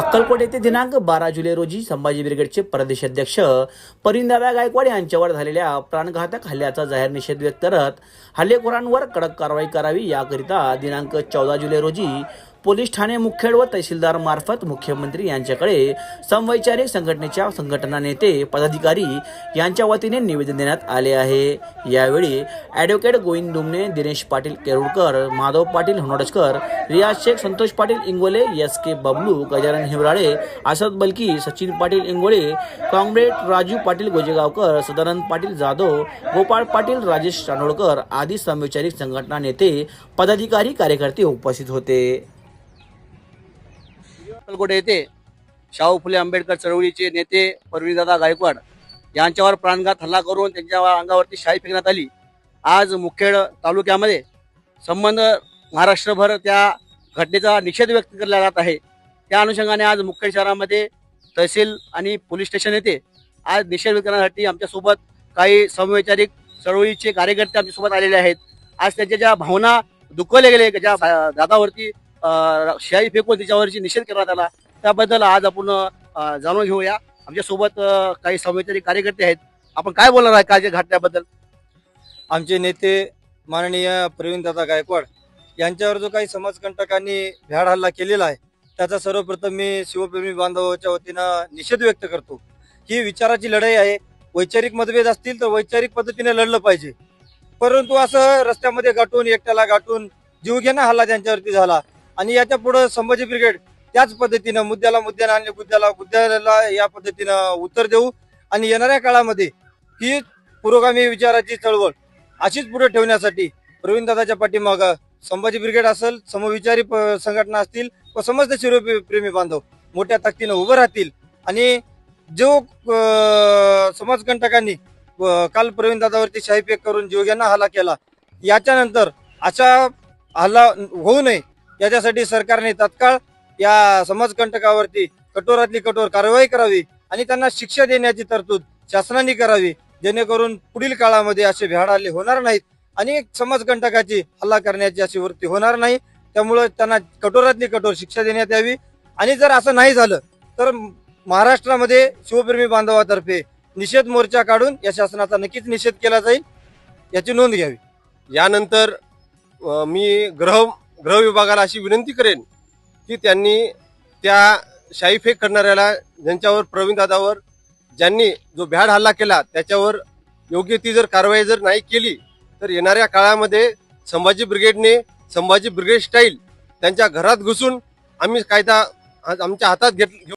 अक्कलकोट येथे दिनांक बारा जुलै रोजी संभाजी ब्रिगेडचे प्रदेशाध्यक्ष परिंदाबा गायकवाड यांच्यावर झालेल्या प्राणघातक हल्ल्याचा जाहीर निषेध व्यक्त करत हल्लेखोरांवर कडक कारवाई करावी याकरिता दिनांक चौदा जुलै रोजी पोलीस ठाणे मुखेड व तहसीलदार मार्फत मुख्यमंत्री यांच्याकडे समवैचारिक संघटनेच्या संघटना नेते पदाधिकारी यांच्या वतीने निवेदन देण्यात आले आहे. यावेळी advocate Govind Dumne Dinesh Patil Kerulkar Madhav Patil Honodjakar Riyaz Shaikh Santosh Patil Ingole S K Bablu Gajanan Hiwrale Asad Balki Sachin Patil Ingole comrade Raju Patil Gojegaonkar Sadanand Patil Jadhav Gopal Patil Rajesh Ranolkar आदी समविचारिक संघटना नेते पदाधिकारी कार्यकर्ते उपस्थित होते. अक्कलकोट येथे शाहू फुले आंबेडकर चळवळीचे नेते परवीनदादा गायकवाड यांच्यावर प्राणघात हल्ला करून त्यांच्या अंगावरती शाई फेकण्यात आली. आज मुखेड तालुक्यामध्ये संबंध महाराष्ट्रभर त्या घटनेचा निषेध व्यक्त केला जात आहे. त्या अनुषंगाने आज मुखेड शहरामध्ये तहसील आणि पोलीस स्टेशन येथे आज निषेध व्यक्त करण्यासाठी आमच्यासोबत काही समवैचारिक चळवळीचे कार्यकर्ते आमच्यासोबत आलेले आहेत. आज त्यांच्या ज्या भावना दुखवल्या गेले ज्या दादावरती शाही फेकून त्याच्यावरची निषेध करण्यात आला. त्याबद्दल आज आपण जाणून घेऊया. आमच्यासोबत काही संवेदनशील कार्यकर्ते आहेत. आपण काय बोलणार आहे काळजी घाटण्याबद्दल आमचे नेते माननीय प्रवीणदादा गायकवाड यांच्यावर जो काही समाजकंटकांनी भ्याड हल्ला केलेला आहे त्याचा सर्वप्रथम मी शिवप्रेमी बांधवाच्या वतीनं निषेध व्यक्त करतो. ही विचाराची लढाई आहे. वैचारिक मतभेद असतील तर वैचारिक पद्धतीने लढलं पाहिजे. परंतु असं रस्त्यामध्ये गाठून एकट्याला गाठून जीवघेणा हल्ला त्यांच्यावरती झाला. आणि याच्यापुढे संभाजी ब्रिगेड त्याच पद्धतीनं मुद्द्याला मुद्द्याला आणि मुद्द्याला बुद्ध्याला या पद्धतीनं उत्तर देऊ. आणि येणाऱ्या काळामध्ये ही पुरोगामी विचाराची चळवळ अशीच पुढे ठेवण्यासाठी प्रवीण दादाच्या पाठीमागं संभाजी ब्रिगेड असेल समविचारी प- संघटना असतील व समस्त शिरोप्रेमी बांधव मोठ्या ताकदीनं उभं राहतील. आणि जो समाजकंटकांनी काल प्रवीण दादावरती शाहीफेक करून जीवघ्यांना हल्ला केला याच्यानंतर अशा हल्ला होऊ नये याच्यासाठी सरकारने तत्काळ या समाजकंटकावरती कठोरातली कठोर कारवाई करावी आणि त्यांना शिक्षा देण्याची तरतूद शासनाने करावी जेणेकरून पुढील काळामध्ये असे भ्याड आले होणार नाहीत आणि समाजकंटकाची हल्ला करण्याची अशी वृत्ती होणार नाही. त्यामुळे त्यांना कठोरातली कठोर शिक्षा देण्यात यावी. आणि जर असं नाही झालं तर महाराष्ट्रामध्ये शिवप्रेमी बांधवातर्फे निषेध मोर्चा काढून या शासनाचा नक्कीच निषेध केला जाईल याची नोंद घ्यावी. यानंतर मी ग्रह गृह विभागाला अशी विनंती करेन की त्यांनी त्या शाईफेक करणाऱ्याला ज्यांच्यावर प्रवीण दादावर ज्यांनी जो भ्याड हल्ला केला त्याच्यावर योग्य ती जर कारवाई जर नाही केली तर येणाऱ्या काळामध्ये संभाजी ब्रिगेडने संभाजी ब्रिगेड स्टाईल त्यांच्या घरात घुसून आम्ही कायदा आमच्या हातात घेत घेऊ